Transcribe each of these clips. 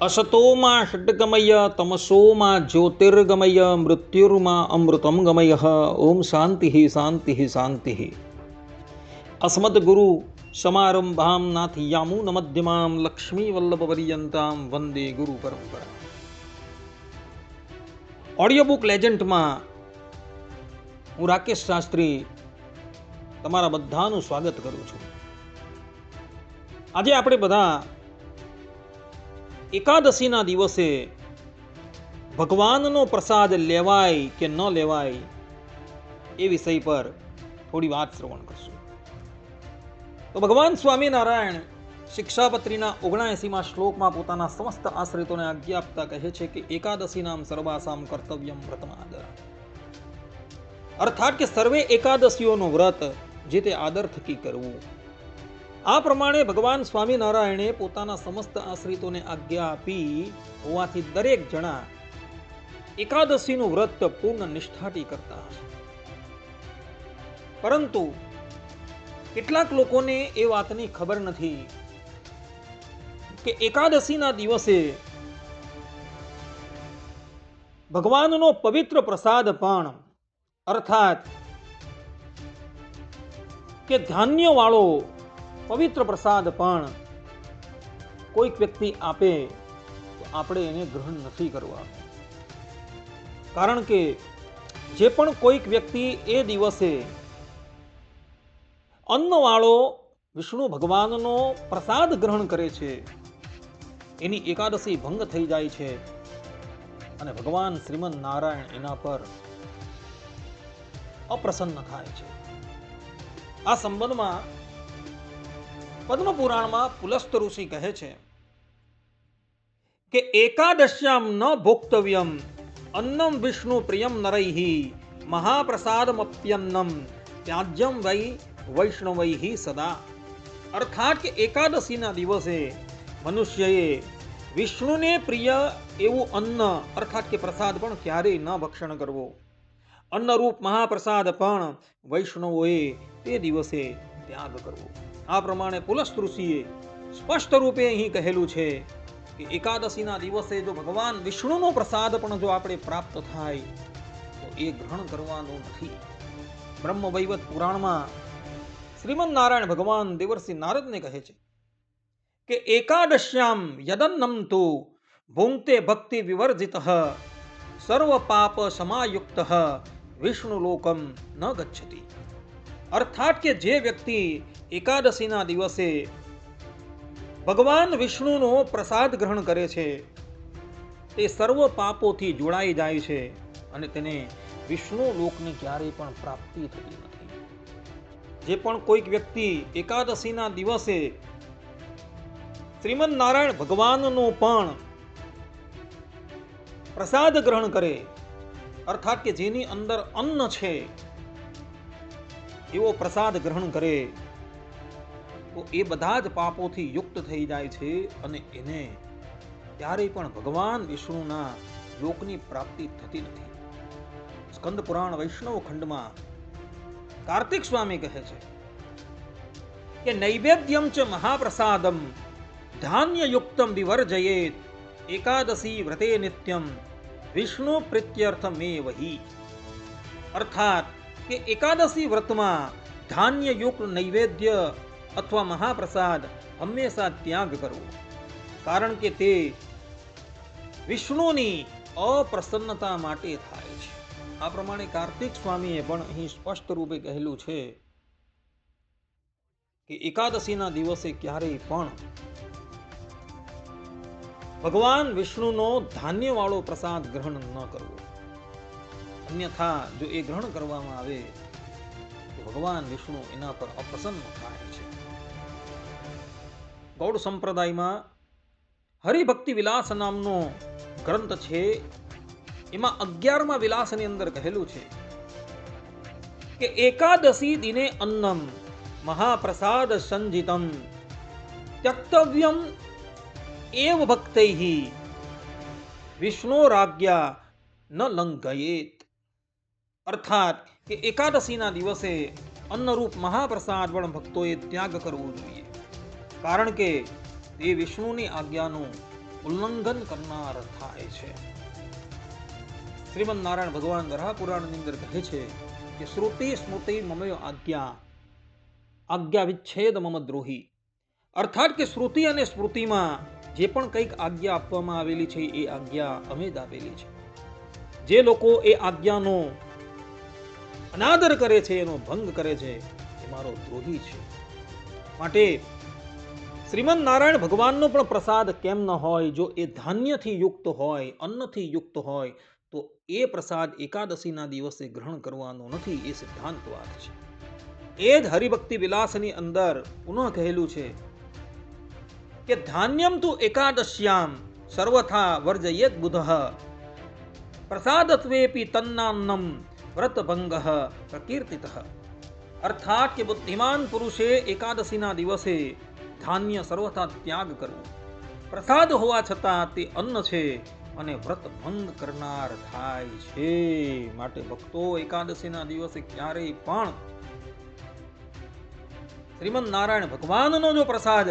અસતોમાં ષડગમય તમસોમાં જ્યોતિર્ગમય મૃત્યુર્માં અમૃતમ ગમય ઓમ શાંતિ શાંતિ શાંતિ અસ્મદ્ગુરુ સમારંભામ નાથ યામૂન મધ્યમામ લક્ષ્મી વલ્લભ પર્યંતામ વંદે ગુરુ પરંપરા audio book લેજન્ટમાં હું રાકેશ શાસ્ત્રી તમારા બધાનું સ્વાગત કરું છું. આજે આપણે બધા એકાદશીના દિવસે ભગવાનનો પ્રસાદ લેવાય કે ન લેવાય એ વિષય પર થોડી વાત શ્રવણ કરશું. તો ભગવાન સ્વામિનારાયણ શિક્ષાપત્રીના ઓગણાએસીમાં શ્લોકમાં પોતાના સમસ્ત આશ્રિતોને આજ્ઞા આપતા કહે છે કે એકાદશી નામ સર્વાસામ કર્તવ્યમ વ્રતમ આદર. અર્થાત કે સર્વે એકાદશીઓનું વ્રત જે તે આદર થકી કરવું. આ પ્રમાણે ભગવાન સ્વામિનારાયણે પોતાના સમસ્ત આશ્રિતોને આજ્ઞા આપી હોવાથી દરેક જણા એકાદશીનું વ્રત પૂર્ણ નિષ્ઠાથી કરતા પરંતુ કેટલાક લોકોને એ વાતની ખબર નથી કે એકાદશીના દિવસે ભગવાનનો પવિત્ર પ્રસાદ પણ અર્થાત કે ધાન્ય વાળો પવિત્ર પ્રસાદ પણ કોઈક વ્યક્તિ આપે તો આપણે એને ગ્રહણ નથી કરવા. કારણ કે જે પણ કોઈક વ્યક્તિ એ દિવસે અન્નવાળો વિષ્ણુ ભગવાનનો પ્રસાદ ગ્રહણ કરે છે, એની એકાદશી ભંગ થઈ જાય છે અને ભગવાન શ્રીમદ નારાયણ એના પર અપ્રસન્ન થાય છે. આ સંબંધમાં પદ્મ પુરાણમાં પુલસ્ત ઋષિ કહે છે કે એકાદશ્યામ ન ભોક્તવ્યમ, અન્નમ વિષ્ણુ પ્રિયમ નરૈહિ, મહાપ્રસાદમપ્યન્નમ, ત્યાજ્યમ વૈ વૈષ્ણવૈહિ સદા. અર્થાત કે એકાદશીના દિવસે મનુષ્યએ વિષ્ણુને પ્રિય એવું અન્ન, અર્થાત કે પ્રસાદ પણ ક્યારેય ન ભક્ષણ કરવો. અન્નરૂપ મહાપ્રસાદ પણ વૈષ્ણવોએ તે દિવસે ત્યાગ કરવો. આ પ્રમાણે પુલસ્ત ઋષિએ સ્પષ્ટ રૂપે અહીં કહેલું છે કે એકાદશીના દિવસે જો ભગવાન વિષ્ણુનો પ્રસાદ પણ જો આપણે પ્રાપ્ત થાય, તો એ ગ્રહણ કરવાનું નથી. બ્રહ્મ વૈવત પુરાણમાં શ્રીમદ નારાયણ ભગવાન દેવર્ષિ નારદને કહે છે કે એકાદશ્યામ યદન્નમ તો ભૂંગતે ભક્તિ વિવર્જિત, સર્વ પાપ સમાયુક્ત વિષ્ણુ લોકમ ન ગચ્છતી. અર્થાત કે જે વ્યક્તિ એકાદશીના દિવસે ભગવાન વિષ્ણુનો પ્રસાદ ગ્રહણ કરે છે. તે સર્વ પાપોથી જોડાઈ જાય છે અને તેને વિષ્ણુ લોકની ક્યારેય પણ પ્રાપ્તિ થતી નથી. જે પણ કોઈક વ્યક્તિ એકાદશીના દિવસે શ્રીમદ નારાયણ ભગવાનનો પણ પ્રસાદ ગ્રહણ કરે, અર્થાત કે જેની અંદર અન્ન છે, એવો પ્રસાદ ગ્રહણ કરે. તો એ બધા જ પાપોથી યુક્ત થઈ જાય છે અને એને ક્યારેય પણ ભગવાન વિષ્ણુના લોકની પ્રાપ્તિ થતી નથી. સ્કંદ પુરાણ વૈષ્ણવ ખંડમાં કાર્તિક સ્વામી કહે છે કે નૈવેદ્યમ ચ મહાપ્રસાદમ ધાન્યયુક્તમ વિવર્જયેત એકાદશી વ્રતે નિત્યમ વિષ્ણુ પ્રીત્યર્થ મે વહી અર્થાત કે એકાદશી વ્રતમાં ધાન્યયુક્ત નૈવેદ્ય અથવા મહાપ્રસાદ હંમેશા ત્યાગ કરવો કારણ કે તે વિષ્ણુની અપ્રસન્નતા માટે થાય છે. આ પ્રમાણે કાર્તિક સ્વામીએ પણ અહીં સ્પષ્ટ રૂપે કહેલું છે કે એકાદશીના દિવસે ક્યારેય પણ ભગવાન વિષ્ણુનો ધાન્યવાળો પ્રસાદ ગ્રહણ ન કરવો. અન્યથા જો એ ગ્રહણ કરવામાં આવે, તો ભગવાન વિષ્ણુ એના પર અપ્રસન્ન થાય. ગૌડ સંપ્રદાયમાં હરિભક્તિ વિલાસ નામનો ગ્રંથ છે. એમાં અગિયારમાં વિલાસની અંદર કહેલું છે કે એકાદશી દિને અન્નમ મહાપ્રસાદ સંજિતમ ત્યક્તવ્યમ એવ ભક્તૈ વિષ્ણુ રાજ્યા ન લંઘયેત. અર્થાત કે એકાદશીના દિવસે અન્નરૂપ મહાપ્રસાદ પણ ભક્તોએ ત્યાગ કરવો જોઈએ. કારણ કે તે વિષ્ણુની આજ્ઞાનું ઉલ્લંઘન કરનાર થાય છે. શ્રીમદ નારાયણ ભગવાન વરાહ પુરાણની અંદર કહે છે કે, શ્રુતિ સ્મૃતિ મમયો આજ્ઞા આજ્ઞા વિચ્છેદ મમ દ્રોહી. અર્થાત કે શ્રુતિ અને સ્મૃતિમાં જે પણ કંઈક આજ્ઞા આપવામાં આવેલી છે, એ આજ્ઞા અમે આપેલી છે. જે લોકો એ આજ્ઞાનો અનાદર કરે છે, એનો ભંગ કરે છે, એ મારો દ્રોહી છે. માટે શ્રીમદ નારાયણ ભગવાનનો પણ પ્રસાદ કેમ ન હોય, જો એ ધાન્યથી યુક્ત હોય, અન્નથી યુક્ત હોય, તો એ પ્રસાદ એકાદશીના દિવસે ગ્રહણ કરવાનો નથી એ સિદ્ધાંત વાત છે. એ જ હરિભક્તિ વિલાસની અંદર પુનઃ કહેલું છે કે ધાન્યમ તુ એકાદશ્યામ સર્વથા વર્જયેત બુધ પ્રસાદત્વેપી તન્નાન્નમ વ્રતભંગ પ્રકીર્તિત. અર્થાત કે બુદ્ધિમાન પુરુષે એકાદશીના દિવસે ધાન્ય સર્વથા ત્યાગ કરવો પ્રસાદ હોવા છતાં તે અન્ન છે અને વ્રત ભંગ કરનાર થાય છે. માટે ભક્તો એકાદશીના દિવસે ક્યારેય પણ શ્રીમદ નારાયણ ભગવાનનો જો પ્રસાદ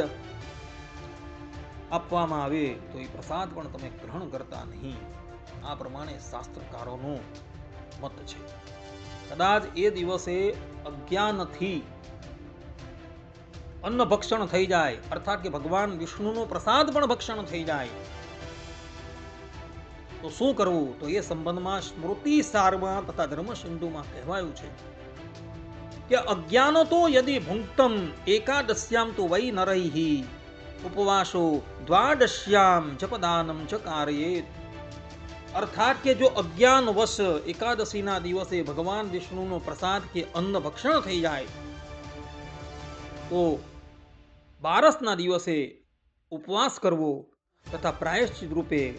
આપવામાં આવે, તો એ પ્રસાદ પણ તમે ગ્રહણ કરતા નહીં. આ પ્રમાણે શાસ્ત્રકારોનો મત છે. કદાચ એ દિવસે અજ્ઞાનથી અન્ન ભક્ષણ થઈ જાય. અર્થાત કે ભગવાન વિષ્ણુનો પ્રસાદ પણ ભક્ષણ થઈ જાય. તો શું કરવું? તો એ સંબંધમાં સ્મૃતિ સારમાં તથા ધર્મ સિંધુમાં કહેવાયું છે કે અજ્ઞાનો તો યદિ ભુંક્તમ, એકાદશ્યામ તો વૈ નરૈહી. ઉપવાસો દ્વાદશ્યામ જપદાનમ ચ કાર્યેત. અર્થાત કે જો અજ્ઞાન વશ એકાદશીના દિવસે ભગવાન વિષ્ણુનો પ્રસાદ કે અન્ન ભક્ષણ થઈ જાય, તો બારસના દિવસે ઉપવાસ કરવો તથા પ્રાયશ્ચિત રૂપે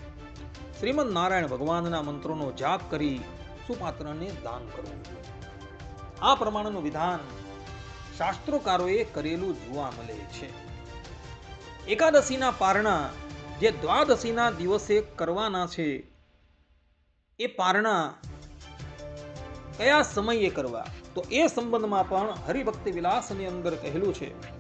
શ્રીમદ નારાયણ ભગવાનના મંત્રોનો જાપ કરી સુપાત્રને દાન કરવું. આ પ્રમાણેનું વિધાન શાસ્ત્રોકારોએ કરેલું જોવા મળે છે. એકાદશીના પારણા જે દ્વાદશીના દિવસે કરવાના છે, એ પારણા કયા સમયે કરવા? તો એ સંબંધમાં પણ હરિભક્તિ વિલાસની અંદર કહેલું છે.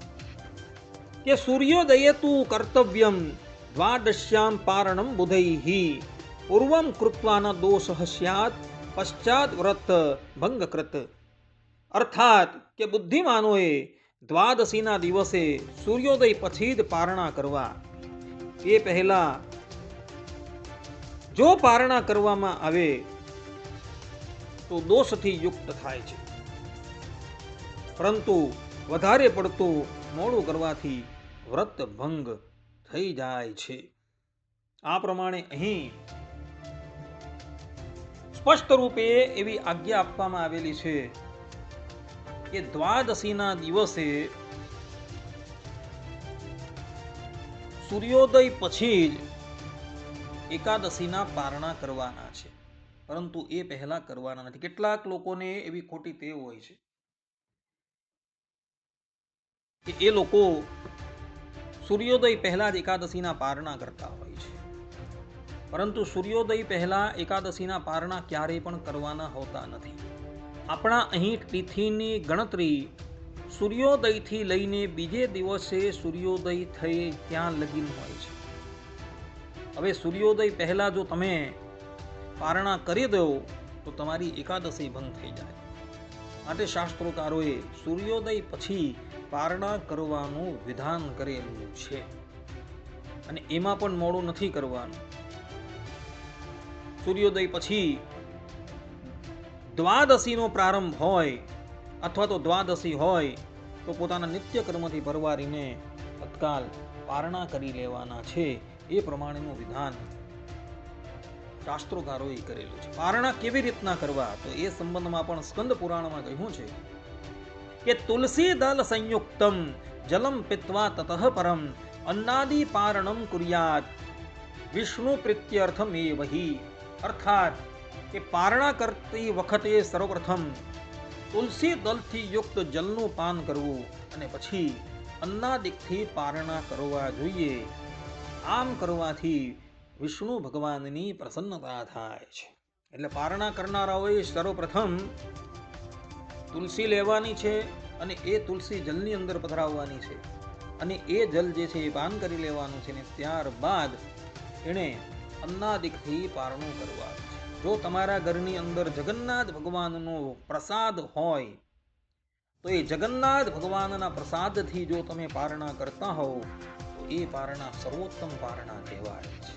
કે સૂર્યોદયે તું કર્તવ્યમ દ્વાદશ્યામ પારણમ બુધૈહિ પૂર્વમ કૃત્વાન દોષ સ્યાત, પશ્ચાત વ્રત ભંગકૃત. અર્થાત કે બુદ્ધિમાનોએ દ્વાદશીના દિવસે સૂર્યોદય પછી જ પારણા કરવા. એ પહેલા જો પારણા કરવામાં આવે, તો દોષથી યુક્ત થાય છે. પરંતુ વધારે પડતું મોડું કરવાથી વ્રત ભંગ થઈ જાય છે. આ પ્રમાણે અહીં સ્પષ્ટ રૂપે એવી આજ્ઞા આપવામાં આવેલી છે કે દ્વાદશીના દિવસે સૂર્યોદય પછી જ એકાદશીના પારણા કરવાના છે. પરંતુ એ પહેલા કરવાના નથી. કેટલાક લોકોને એવી ખોટી ટેવ હોય છે. કે એ લોકો સૂર્યોદય પહેલા જ એકાદશીના પારણા કરતા હોય છે. પરંતુ સૂર્યોદય પહેલા એકાદશીના પારણા ક્યારેય પણ કરવાના હોતા નથી. આપણા અહીં તિથિની ગણતરી સૂર્યોદયથી લઈને બીજે દિવસે સૂર્યોદય થઈ ત્યાં લગીન હોય છે. હવે સૂર્યોદય પહેલાં જો તમે પારણા કરી દો, તો તમારી એકાદશી ભંગ થઈ જાય. માટે શાસ્ત્રોકારોએ સૂર્યોદય પછી પારણા કરવાનું વિધાન કરેલું છે. અને એમાં પણ મોડું નથી કરવાનું. સૂર્યોદય પછી દ્વાદશીનો પ્રારંભ હોય અથવા તો દ્વાદશી હોય, તો પોતાના નિત્ય કર્મથી પરવારીને તત્કાલ પારણા કરી લેવાના છે. એ પ્રમાણેનું વિધાન શાસ્ત્રોકારોએ કરેલું છે. પારણા કેવી રીતના કરવા? તો એ સંબંધમાં પણ સ્કંદ પુરાણમાં કહ્યું છે કે તુલસી દલ સંયુક્તમ, જલમ પિત્વા તતઃ પરમ, અન્નાદિ પારણમ કુર્યાત. વિષ્ણુ પ્રીત્યર્થમ એ વહી અર્થાત કે પારણા કરતી વખતે સર્વપ્રથમ તુલસી દલથી યુક્ત જલનું પાન કરવું અને પછી અન્નાદિકથી પારણા કરવા જોઈએ. આમ કરવાથી વિષ્ણુ ભગવાનની પ્રસન્નતા થાય છે. એટલે પારણા કરનારાઓએ સર્વપ્રથમ તુલસી લેવાની છે અને એ તુલસી જલની અંદર પધરાવવાની છે. અને એ જલ જે છે એ પાન કરી લેવાનું છે ને ત્યારબાદ એણે અન્નાદિકથી પારણું કરવા જો તમારા ઘરની અંદર જગન્નાથ ભગવાનનો પ્રસાદ હોય, તો એ જગન્નાથ ભગવાનના પ્રસાદથી જો તમે પારણા કરતા હોવ, તો એ પારણા સર્વોત્તમ પારણા કહેવાય છે.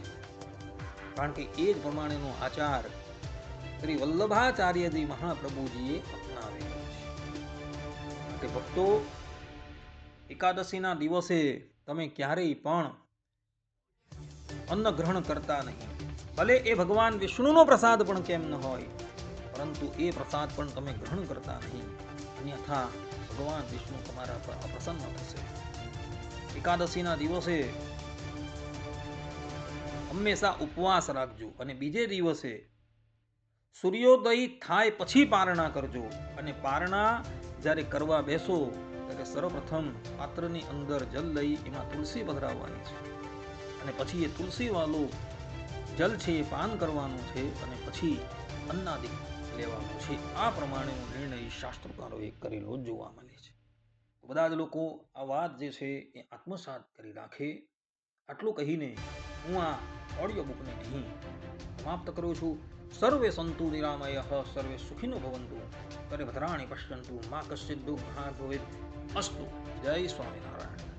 કારણ કે એ જ પ્રમાણેનો આચાર શ્રી વલ્લભાચાર્યજી મહાપ્રભુજીએ અપનાવેલો માટે ભક્તો, એકાદશીના દિવસે તમે ક્યારેય પણ અન્ન ગ્રહણ કરતા નહીં. ભલે એ ભગવાન વિષ્ણુનો પ્રસાદ પણ કેમ ન હોય, પરંતુ એ પ્રસાદ પણ તમે ગ્રહણ કરતા નહીં. અન્યથા ભગવાન વિષ્ણુ તમારા પર અપ્રસન્ન થશે. એકાદશીના દિવસે હંમેશા ઉપવાસ રાખજો અને બીજે દિવસે સૂર્યોદય થાય પછી પારણા કરજો. અને પારણા જ્યારે કરવા બેસો, ત્યારે સર્વપ્રથમ પાત્રની અંદર જલ લઈ એમાં તુલસી પધરાવવાની છે. અને પછી એ તુલસીવાળું જલ છે એ પાન કરવાનું છે અને પછી અન્નાદિક લેવાનું છે. આ પ્રમાણેનો નિર્ણય શાસ્ત્રકારોએ કરેલો જોવા મળે છે. બધા જ લોકો આ વાત જે છે એ આત્મસાત કરી રાખે. આટલું કહીને હું આ ઓડિયો બુકને અહીં સમાપ્ત કરું છું. સર્વે સંતુ નિરામય સર્વે સુખીનો ભવંતુ સર્વે ભદ્રાણી પશ્યંતુ મા કશ્ચિત દુઃખ ભવેત અસ્તુ જય સ્વામિનારાયણ